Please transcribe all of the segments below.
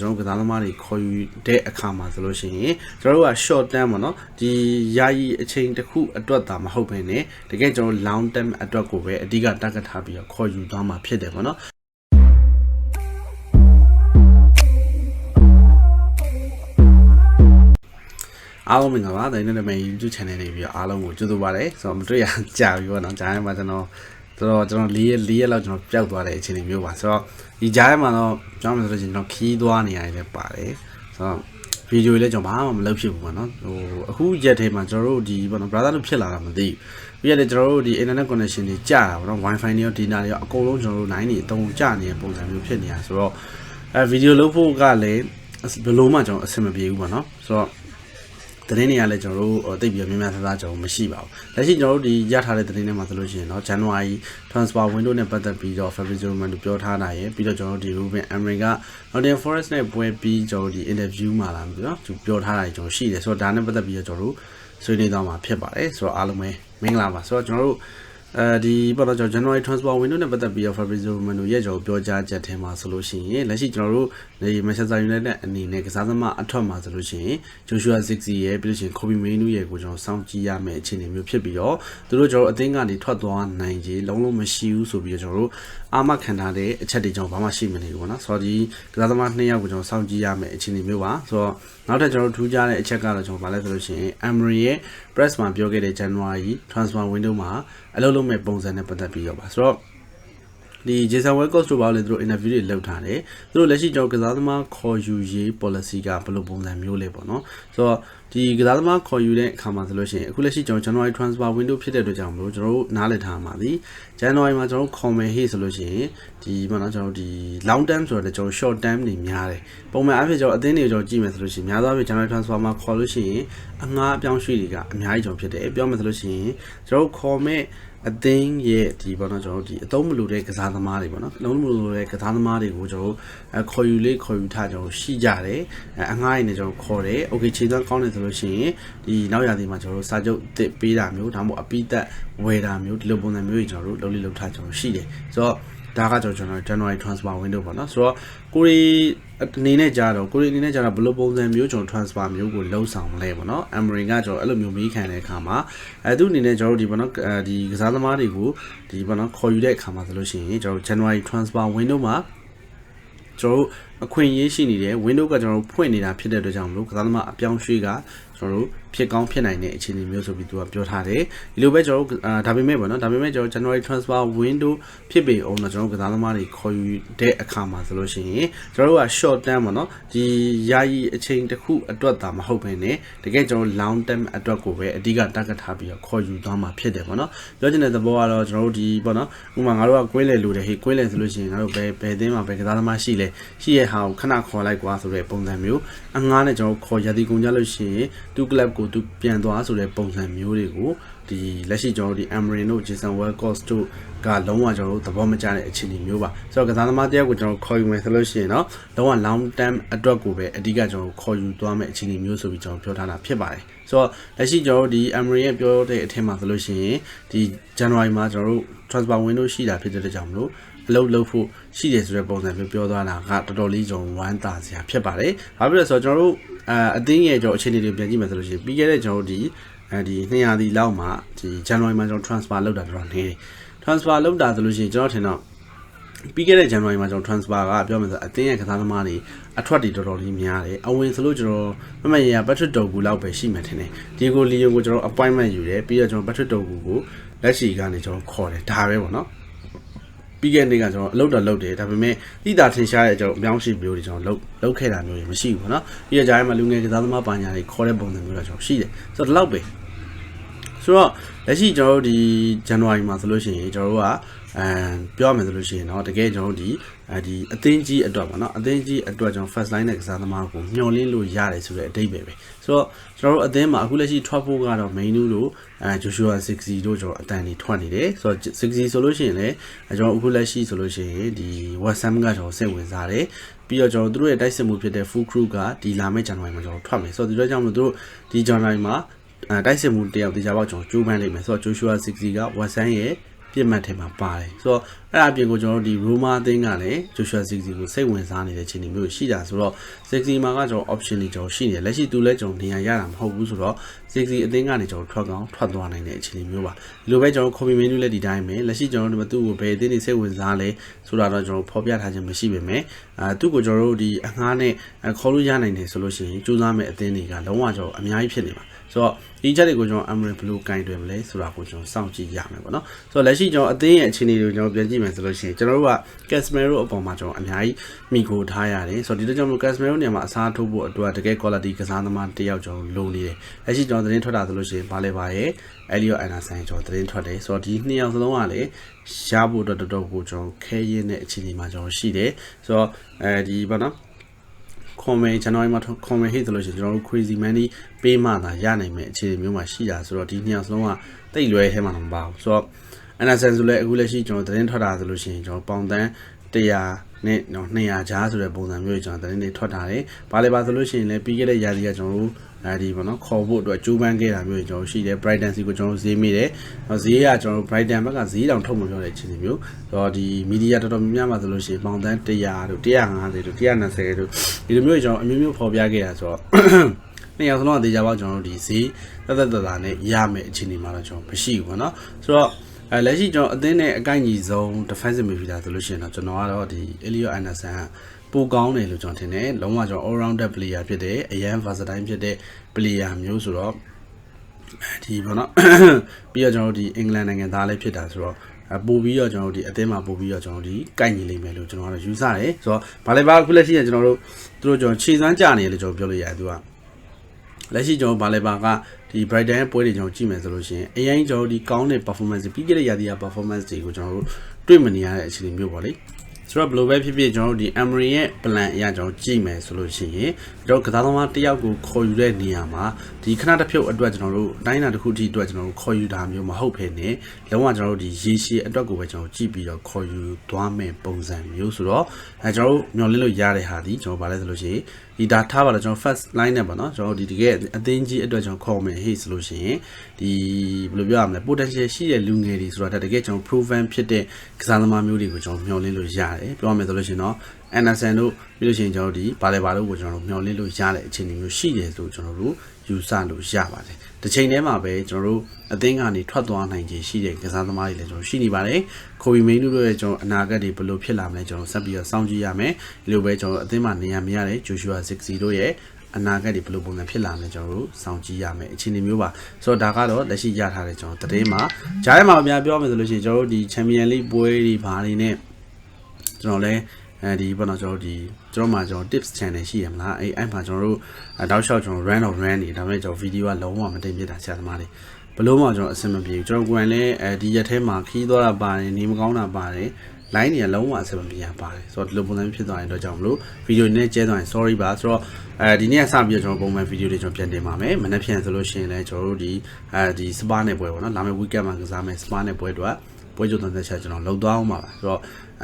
ကျွန်တော်ကစားသမားတွေခေါ်ယူတဲ့အခါမှာဆိုလို့ရှိရင်ကျွန်တော်တို့က short term ပေါ့နော်ဒီယာယီအချိန်တစ်ခုအတွက်သာမဟုတ်ဘဲနဲ့တကယ်ကျွန်တော် long term အတွက်ကိုပဲအဓိက target ထားပြီးတော့ခေါ်ယူသွားမှာဖြစ်တယ်ပေါ့နော်အားလုံးမင်္ဂလာပါတိုင်းနဲ့မ YouTube channel နေပြီးတော့အားလုံးကိုကြိုဆိုပါရစေဆိုတော့မတွေ့ရကြာပြီပေါ့နော်ဂျားထဲမှာကျွန်တော် တော်တော်ကျွန်တော်၄ရက်၄ရက်လောက်ကျွန်တော်ပျောက်သွားတဲ့အခြေအနေမျိုးပါဆိုတော့ဒီဂျားထဲမှာတော့ကျွန်တော်ဆိုလို့ရှိရင်ကျွန်တော်ခီးသွားနေရတယ်လည်းပါတယ်ဆိုတော့ဗီဒီယိုလေးကျွန်တော်ဘာမှမလုပ်ဖြစ်ဘူးပေါ့နော်ဟိုအခုရက်ထဲမှာကျွန်တော်တို့ဒီပေါ့နော် brother တို့ဖြစ်လာတာမသိဘူးပြီးရတယ်ကျွန်တော်တို့ဒီ internet connection တွေကြာတာပေါ့နော် wifi တွေရော data တွေရောအကုန်လုံးကျွန်တော်တို့ line တွေအတုံးကြာနေတဲ့ပုံစံမျိုးဖြစ်နေတာဆိုတော့အဲဗီဒီယိုလုပ်ဖို့ကလည်းဘယ်လိုမှကျွန်တော်အဆင်မပြေဘူးပေါ့နော်ဆိုတော့ သတင်းတွေကလည်းကျွန်တော်တို့တိတ်ပြီးများများဆဆကျွန်တော်မရှိပါဘူး။လက်ရှိကျွန်တော်တို့ဒီရထားတဲ့သတင်းတွေမှာဆိုလို့ရှိရင်တော့ January transfer window နဲ့ပတ်သက်ပြီးတော့ Fabrizio Romano ပြောထားတာရယ်ပြီးတော့ကျွန်တော်တို့ဒီ Ruben Amorim က Nottingham Forest နဲ့ပွဲပြီးကျွန်တော်တို့ဒီ interview မှာလာပြီးတော့သူပြောထားတာကျွန်တော်ရှိတယ်ဆိုတော့ဒါနဲ့ပတ်သက်ပြီးတော့ကျွန်တော်တို့ဆွေးနွေးသွားမှာဖြစ်ပါတယ်ဆိုတော့အားလုံးပဲမင်္ဂလာပါဆိုတော့ကျွန်တော်တို့ အဲဒီပေါ့တော့ကျွန်တော် January transfer window နဲ့ပတ်သက်ပြီးတော့ Fabrizio Romano ရဲ့ကျွန်တော်ပြောကြားချက်ထဲမှာဆိုလို့ရှိရင်လက်ရှိကျွန်တော်တို့နေ Manchester United အနေနဲ့ကစားသမားအထွက်မှာဆိုလို့ရှိရင် Joshua Zirkzee ရဲ့ပြီးလို့ရှိရင် Kobe Mainoo ရဲ့ကိုကျွန်တော်စောင့်ကြည့်ရမယ့်အခြေအနေမျိုးဖြစ်ပြီးတော့သူတို့ကျွန်တော်အသင်းကနေထွက်သွားနိုင်ကြီးလုံးလုံးမရှိဘူးဆိုပြီးတော့ကျွန်တော်တို့အာမခံထားတဲ့အချက်တွေကျွန်တော်ဘာမှရှိမနေဘူးပေါ့နော်ဆိုတော့ဒီကစားသမားနှစ်ယောက်ကိုကျွန်တော်စောင့်ကြည့်ရမယ့်အခြေအနေမျိုးပါဆိုတော့နောက်ထပ်ကျွန်တော်တို့ထူးခြားတဲ့အချက်ကတော့ကျွန်တော်ဗာလဲဆိုလို့ရှိရင် Emery ရဲ့ press မှာပြောခဲ့တဲ့ January transfer window မှာအလုပ်လုပ်မဲ့ပုံစံနဲ့ပတ်သက်ပြီးတော့ပါဆိုတော့ ဒီ Jason Welcott တို့ဘာလို့လဲသူတို့ interview တွေလုပ်ထားတယ်သူတို့လက်ရှိကျွန်တော်ကစားသမားခေါ်ယူရေး policy ကဘယ်လိုပုံစံမျိုးလဲပေါ့နော်ဆိုတော့ဒီကစားသမားခေါ်ယူတဲ့အခါမှာဆိုလို့ရှိရင်အခုလက်ရှိကျွန်တော် January transfer window ဖြစ်တဲ့အတွက်ကြောင့်မလို့ကျွန်တော်တို့နားလည်ထားမှာဒီ January မှာကျွန်တော်တို့ခေါ်မယ်ဟေ့ဆိုလို့ရှိရင်ဒီပေါ့နော်ကျွန်တော်တို့ဒီ long term ဆိုတော့ကျွန်တော် short term နေများတယ်ပုံမှန်အဖြစ်ကျွန်တော်အသင်းတွေကျွန်တော်ကြည့်မယ်ဆိုလို့ရှိရင်များသောအားဖြင့် January transfer မှာခေါ်လို့ရှိရင်အငှားအပြောင်းရွှေ့တွေကအများကြီးကျွန်တော်ဖြစ်တယ်ပြောမယ်ဆိုလို့ရှိရင်ကျွန်တော်တို့ခေါ်မဲ့ အသင်းရဲ့ဒီပေါ့နော်ကျွန်တော်တို့ဒီအသုံးမလိုတဲ့ကစားသမားတွေပေါ့နော်အလုံးမလိုတဲ့ကစားသမားတွေကိုကျွန်တော်တို့အခေါ်ယူလေးခေါ်ယူထားကျွန်တော်ရှိကြတယ်အငှားရည်နဲ့ကျွန်တော်ခေါ်တယ်โอเคခြေသွမ်းကောင်းတယ်ဆိုလို့ရှိရင်ဒီနောက်ရာသီမှာကျွန်တော်တို့စာချုပ်တစ်ပေးတာမျိုးဒါမှမဟုတ်အပိသက်ဝယ်တာမျိုးဒီလိုပုံစံမျိုးကြီးကျွန်တော်တို့လုပ်လေးလုပ်ထားကျွန်တော်ရှိတယ်ဆိုတော့ ဒါကကျွန်တော် January transfer window ပေါ့နော်ဆိုတော့ကိုရီအနေနဲ့ကြာတော့ကိုရီအနေနဲ့ကြာတော့ဘယ်လိုပုံစံမျိုးကျွန်တော် transfer မျိုးကိုလုံးဆောင်လဲပေါ့နော် Emery ကကျွန်တော်အဲ့လိုမျိုးမေးခံတဲ့အခါမှာအဲသူအနေနဲ့ကျွန်တော်တို့ဒီပေါ့နော်ဒီကစားသမားတွေကိုဒီပေါ့နော်ခေါ်ယူတဲ့အခါမှာဆိုလို့ရှိရင်ကျွန်တော် January transfer window မှာကျွန်တော်တို့ အခွင့်အရေးရှိနေတယ် window ကကျွန်တော်တို့ဖွင့်နေတာဖြစ်တဲ့အတွက်ကြောင့်မလို့ကစားသမားအပြောင်းရွှေ့ကကျွန်တော်တို့ဖြစ်ကောင်းဖြစ်နိုင်တဲ့အခြေအနေမျိုးဆိုပြီးသူကပြောထားတယ်ဒီလိုပဲကျွန်တော်တို့ဒါပေမဲ့ပေါ့နော်ဒါပေမဲ့ကျွန်တော် January transfer window ဖြစ်ပေအောင်တော့ကျွန်တော်တို့ကစားသမားတွေခေါ်ယူတဲ့အခါမှာဆိုလို့ရှိရင်ကျွန်တော်တို့က short term ပေါ့နော်ဒီယာယီအချိန်တစ်ခုအတွက်သာမဟုတ်ဘဲနဲ့တကယ်ကျွန်တော် long term အတွက်ကိုပဲအဓိက target ထားပြီးတော့ခေါ်ယူသွားမှာဖြစ်တယ်ပေါ့နော်ပြောချင်တဲ့သဘောကတော့ကျွန်တော်တို့ဒီပေါ့နော်ဥပမာငါတို့ကကွေးလေလိုတယ်ဟေးကွေးလေဆိုလို့ရှိရင်ငါတို့ဘယ်ဘယ်အသင်းမှာဘယ်ကစားသမားရှိလဲရှိရဲ့ဟာကိုခဏခေါ်လိုက်ကွာဆိုတဲ့ပုံစံမျိုးအငားနဲ့ကျွန်တော်ခေါ်ရသည်ကုန်ကြလို့ရှိရင်သူ club ကိုသူပြန်သွားဆိုတဲ့ပုံစံမျိုးတွေကိုဒီလက်ရှိကျွန်တော်တို့ဒီ Emery တို့ Jason Welcott တို့ကလုံးဝကျွန်တော်တို့သဘောမကျတဲ့အခြေအနေမျိုးပါဆိုတော့ကစားသမားတယောက်ကိုကျွန်တော်ခေါ်ယူမယ်ဆိုလို့ရှိရင်တော့လုံးဝ long term အတွက်ကိုပဲအဓိကကျွန်တော်ခေါ်ယူသွားမယ့်အခြေအနေမျိုးဆိုပြီးကျွန်တော်ပြောထားတာဖြစ်ပါတယ်ဆိုတော့လက်ရှိကျွန်တော်တို့ဒီ Emery ရဲ့ပြောတဲ့အထက်မှာဆိုလို့ရှိရင်ဒီ January မှာကျွန်တော်တို့ transfer window ရှိတာဖြစ်တဲ့ကြောင့်မလို့ အလုပ်လုပ်ဖို့ရှိတယ်ဆိုတဲ့ပုံစံမျိုးပြောသွားတာကတော်တော်လေးကျွန်တော်ဝမ်းသာစရာဖြစ်ပါတယ်။ဘာဖြစ်လဲဆိုတော့ကျွန်တော်တို့အအသင်းရဲ့ကျွန်တော်အခြေအနေတွေပြန်ကြည့်မယ်ဆိုလို့ရှိရင်ပြီးခဲ့တဲ့ကျွန်တော်တို့ဒီအဲဒီ200ဒီလောက်မှာဒီ January မှာကျွန်တော် transfer လုပ်တာတော်တော်နေတယ်။ transfer လုပ်တာဆိုလို့ရှိရင်ကျွန်တော်ထင်တော့ပြီးခဲ့တဲ့ January မှာကျွန်တော် transfer ကပြောမယ်ဆိုအသင်းရဲ့ကစားသမားတွေအထွက်တွေတော်တော်လေးများတယ်အဝင်ဆိုလို့ကျွန်တော်မမရရ Patrick Dogu လောက်ပဲရှိမှထင်တယ်ဒီကိုလီယိုကိုကျွန်တော် appointment ယူတယ်ပြီးတော့ကျွန်တော် Patrick Dogu ကိုလက်ရှိကနေကျွန်တော်ခေါ်တယ်ဒါပဲပေါ့နော် ပြီးခဲ့တဲ့နေ့ကကျွန်တော်အလုပ်တော်လုပ်တယ်ဒါပေမဲ့တိတာထင်ရှားတဲ့ကျွန်တော်အပြောင်းရှိမျိုးတွေကျွန်တော်လုပ်လုပ်ခဲ့တာမျိုးတွေမရှိဘူးပေါ့နော်ပြီးတော့ဂျားမှာလူငယ်ကစားသမားပညာတွေခေါ်တဲ့ပုံစံမျိုးတော့ကျွန်တော်ရှိတယ်ဆိုတော့ဒီလောက်ပဲ ဆိုတော့လက်ရှိကျွန်တော်တို့ဒီ January မှာဆိုလို့ရှိရင်ကျွန်တော်တို့ကအဲပြောရမယ်ဆိုလို့ရှိရင်တော့တကယ်ကျွန်တော်တို့ဒီအဲဒီအသင်းကြီးအတွက်ပေါ့နော်အသင်းကြီးအတွက်ကျွန်တော် first line နဲ့ကစားသမားကိုမျှော်လင့်လို့ရတယ်ဆိုတဲ့အဓိပ္ပာယ်ပဲဆိုတော့ကျွန်တော်တို့အသင်းမှာအခုလက်ရှိထွက်ဖို့ကတော့ main လို့အဲ Joshua 60တို့ကျွန်တော်အတန်နေထွက်နေတယ်ဆိုတော့60ဆိုလို့ရှိရင်လည်းကျွန်တော်အခုလက်ရှိဆိုလို့ရှိရင်ဒီ West Ham ကကျွန်တော်စိတ်ဝင်စားတယ်ပြီးတော့ကျွန်တော်တို့ရဲ့တိုက်စစ်မှုဖြစ်တဲ့ full crew ကဒီလာမယ့် January မှာကျွန်တော်ထွက်မယ်ဆိုတော့ဒီတော့ကြောင့်မလို့တို့ဒီ January မှာ အဲတိုက်စစ်မှုတယောက်တေချာပေါက်ကျွန်တော်ကျိုးပန်းလိမ့်မယ်ဆိုတော့ Joshua 60က West Ham ရဲ့ပြစ်မှတ်ထဲမှာပါတယ်ဆိုတော့အဲ့ဒါအပြင်ကိုကျွန်တော်တို့ဒီ Roma အသင်းကလည်း Joshua Ziggy ကိုစိတ်ဝင်စားနေတဲ့အခြေအနေမျိုးရှိတာဆိုတော့ Ziggy မှာကကျွန်တော် option တွေကျွန်တော်ရှိနေတယ်လက်ရှိသူလည်းကျွန်တော်နေရာရတာမဟုတ်ဘူးဆိုတော့ Ziggy အသင်းကနေကျွန်တော်ထွက်ကောင်းထွက်သွားနိုင်တဲ့အခြေအနေမျိုးပါဒီလိုပဲကျွန်တော် copy menu လည်းဒီတိုင်းပဲလက်ရှိကျွန်တော်တို့သူ့ကိုဘယ်အသင်းတွေစိတ်ဝင်စားလဲဆိုတာတော့ကျွန်တော်ဖော်ပြထားခြင်းမရှိပေမဲ့အာသူ့ကိုကျွန်တော်တို့ဒီအငှားနဲ့ခေါ်လို့ရနိုင်တယ်ဆိုလို့ရှိရင်စူးစမ်းမဲ့အသင်းတွေကလုံးဝကျွန်တော်အများကြီးဖြစ်နေပါ ဆိုတော့ဒီချက်တွေကိုကျွန်တော် Emery Blue ကင်တွင်မလဲဆိုတာကိုကျွန်တော်စောင့်ကြည့်ရမယ်ပေါ့နော်ဆိုတော့လက်ရှိကျွန်တော်အသင်းရဲ့အခြေအနေတွေကိုကျွန်တော်ပြန်ကြည့်မယ်ဆိုလို့ရှိရင်ကျွန်တော်တို့က Casemiro အပေါ်မှာကျွန်တော်အများကြီးမိကိုထားရတယ်ဆိုတော့ဒီလိုကြောင့်မို့ Casemiro နေရာမှာအစားထိုးဖို့အတွက်တကယ် quality ကစားသမားတစ်ယောက်ကျွန်တော်လိုနေတယ်လက်ရှိကျွန်တော်သတင်းထွက်တာဆိုလို့ရှိရင်ဘာလဲပါရဲ့ Elliot Anderson ကျွန်တော်သတင်းထွက်တယ်ဆိုတော့ဒီနှစ်ယောက်စလုံးကလည်းရဖို့အတွက်တော်တော်ကိုကျွန်တော်ခဲရင်းတဲ့အခြေအနေမှာကျွန်တော်ရှိတယ်ဆိုတော့အဲဒီဘာနော် comment channel မှာ comment ဟိတ်ဆိုလို့ရှိရင်ကျွန်တော်တို့ crazy money ပေးမှသာရနိုင်မယ့်အခြေအနေမျိုးမှာရှိတာဆိုတော့ဒီနှစ်ယောက်စလုံးကတိတ်လွဲထဲမှာမပါဘူးဆိုတော့ Anderson ဆိုလည်းအခုလက်ရှိကျွန်တော်သတင်းထွက်တာဆိုလို့ရှိရင်ကျွန်တော်ပေါင်တန်း100 နဲ့200ကြားဆိုတဲ့ပုံစံမျိုးကျွန်တော်သတင်းတွေထွက်တာတယ်။ဘာလဲပါဆိုလို့ရှိရင်လည်းပြီးခဲ့တဲ့ရာသီကကျွန်တော်တို့အဲဒီပေါ့နော်ခေါ်ဖို့အတွက်ကြိုးပမ်းခဲ့တာမျိုးကျွန်တော်ရှိတယ် Brighton စီကိုကျွန်တော်ဈေးမိတယ်။ဈေးကကျွန်တော် Brighton ဘက်ကဈေးတောင်ထုတ်မပြောတဲ့အခြေအနေမျိုး။တော့ဒီမီဒီယာတော်တော်များများမှာဆိုလို့ရှိရင်ပေါင်တန်း100တို့150တို့120တို့ဒီလိုမျိုးကျွန်တော်အမျိုးမျိုးဖော်ပြခဲ့တာဆိုတော့နှစ်ယောက်စလုံးအသေးကြပါကျွန်တော်တို့ဒီဈေးတက်တက်တက်တာနဲ့ရမယ်အခြေအနေမှာတော့ကျွန်တော်မရှိဘူးပေါ့နော်ဆိုတော့ အဲလက်ရှိကျွန်တော်အသင်းနဲ့အကိုက်ညီဆုံး defensive midfielder ဆိုလို့ရှိရင်တော့ကျွန်တော်ကတော့ဒီ Elliot Anderson ကပိုကောင်းတယ်လို့ကျွန်တော်ထင်တယ်လုံးဝကျွန်တော် all rounder player ဖြစ်တယ်အရန် versatile ဖြစ်တဲ့ player မျိုးဆိုတော့ဒီဘောနော်ပြီးတော့ကျွန်တော်တို့ဒီအင်္ဂလန်နိုင်ငံသားလည်းဖြစ်တာဆိုတော့အပို့ပြီးတော့ကျွန်တော်တို့ဒီအသင်းမှာပို့ပြီးတော့ကျွန်တော်တို့ဒီကိုက်ညီလိမ့်မယ်လို့ကျွန်တော်ကတော့ယူဆတယ်ဆိုတော့ဘာလဲဘာခုလက်ရှိကကျွန်တော်တို့သူတို့ကျွန်တော်ခြေစွမ်းကြနေတယ်လို့ကျွန်တော်ပြောလို့ရတယ်သူက လက်ရှိကျွန်တော်ဘာလဲဘာကဒီ Brighton ရဲ့ပွဲတွေကျွန်တော်ကြည့်မယ်ဆိုလို့ရှိရင်အရင်ကျွန်တော်ဒီကောင်းတဲ့ performance ပြီးခဲ့တဲ့ရာသီက performance တွေကိုကျွန်တော်တို့တွေ့မနေရတဲ့အခြေအနေမျိုးပေါ့လေဆိုတော့ဘယ်လိုပဲဖြစ်ဖြစ်ကျွန်တော်တို့ဒီ Emery ရဲ့ plan အရာကျွန်တော်ကြည့်မယ်ဆိုလို့ရှိရင်ကျွန်တော်ကစားသမားတစ်ယောက်ကိုခေါ်ယူတဲ့နေရာမှာဒီခဏတစ်ဖြုတ်အတွက်ကျွန်တော်တို့အတိုင်းအတာတစ်ခုထိအတွက်ကျွန်တော်တို့ခေါ်ယူတာမျိုးမဟုတ်ဖ ೇನೆ လုံးဝကျွန်တော်တို့ဒီရေရှည်အတွက်ကိုပဲကျွန်တော်ကြည့်ပြီးတော့ခေါ်ယူသွားမယ်ပုံစံမျိုးဆိုတော့အဲကျွန်တော်တို့မျှော်လင့်လို့ရတဲ့ဟာဒီကျွန်တော်ဗာလဲဆိုလို့ရှိရင် ဒီဒါထားပါတော့ကျွန်တော် first line နဲ့ပေါ့နော်ကျွန်တော်ဒီတကယ်အသင်းကြီးအတွက်ကျွန်တော်ခေါ်မယ်ဟေ့ဆိုလို့ရှိရင်ဒီဘယ်လိုပြောရမလဲ potential ရှိတဲ့လူငယ်တွေဆိုတာတကယ်ကျွန်တော် proven ဖြစ်တဲ့ကစားသမားမျိုးတွေကိုကျွန်တော်မျှော်လင့်လို့ရတယ်ပြောရမယ်ဆိုလို့ရှိရင်တော့ Anderson တို့ပြီးလို့ရှိရင်ကျွန်တော်ဒီဘာလဲဘာလို့ကိုကျွန်တော်တို့မျှော်လင့်လို့ရတဲ့အခြေအနေမျိုးရှိတယ်ဆိုကျွန်တော်တို့ယူဆလို့ရပါတယ် တစ်ချိန်တည်းမှာပဲကျွန်တော်တို့အသင်းကနေထွက်သွားနိုင်ခြေရှိတဲ့ကစားသမားတွေလည်းကျွန်တော်ရှိနေပါတယ်ခိုဘီမိန်တို့ရဲ့ကျွန်တော်အနာဂတ်တွေဘယ်လိုဖြစ်လာမလဲကျွန်တော်ဆက်ပြီးတော့စောင့်ကြည့်ရမယ်ဒီလိုပဲကျွန်တော်အသင်းမှာနေရာမရတဲ့ Joshua Zixi တို့ရဲ့အနာဂတ်တွေဘယ်လိုပုံစံဖြစ်လာမလဲကျွန်တော်တို့စောင့်ကြည့်ရမယ်အခြေအနေမျိုးပါဆိုတော့ဒါကတော့လက်ရှိရထားတဲ့ကျွန်တော်သတင်းမှာဂျားထဲမှာအများပြောမယ်ဆိုလို့ရှိရင်ကျွန်တော်တို့ဒီ Champion League ပွဲတွေဘာတွေနဲ့ကျွန်တော်လည်းအဲဒီဘောနော်ကျွန်တော်ဒီ ကျွန်တော်မှာကျွန်တော် tips channel ရှိရမလားအဲအဲ့မှာကျွန်တော်တို့တောက်လျှောက်ကျွန်တော် run of run နေဒါပေမဲ့ကျွန်တော် video ကလုံးဝမတင်ပြတာဆရာသမားတွေဘလို့မှကျွန်တော်အဆင်မပြေဘူးကျွန်တော်ကိုယ်တိုင်လည်းအဲဒီရက်ထဲမှာခီးသွားတာပါတယ်နေမကောင်းတာပါတယ် line တွေကလုံးဝအဆင်မပြေပါတယ်ဆိုတော့ဒီလိုပုံစံဖြစ်သွားရင်တော့ကြောင့်မလို့ video နဲ့ကျဲသွားရင် sorry ပါဆိုတော့အဲဒီနေ့ကစပြီးတော့ကျွန်တော်ပုံမှန် video တွေကျွန်တော်ပြန်တင်ပါမယ်မနေ့ပြန်ဆိုလို့ရှိရင်လည်းကျွန်တော်တို့ဒီအဲဒီ spa နဲ့ပွဲပေါ့နော်လာမယ့် weekend မှာကစားမယ် spa နဲ့ပွဲတော့ ပွဲကြိုတန်သက်ချက်ကျွန်တော်လောက်သွားအောင်ပါဆိုတော့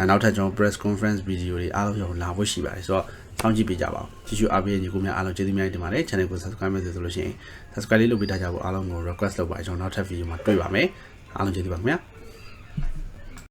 နောက်ထပ်ကျွန်တော် press conference video တွေအားလုံးကျွန်တော်လာဖို့ရှိပါတယ်ဆိုတော့စောင့်ကြည့်ပေးကြပါဦးကြည့်ရှုအားပေးညီကိုများအားလုံးကျေးဇူးများတင်ပါတယ် channel ကို subscribe လုပ်ဆိုလို့ရှိရင် subscribe လေးလုပ်ပေးထားကြဖို့အားလုံးကို request လုပ်ပါကျွန်တော်နောက်ထပ် video မှာတွေ့ပါမယ်အားလုံးကျေးဇူးပါခင်ဗျာ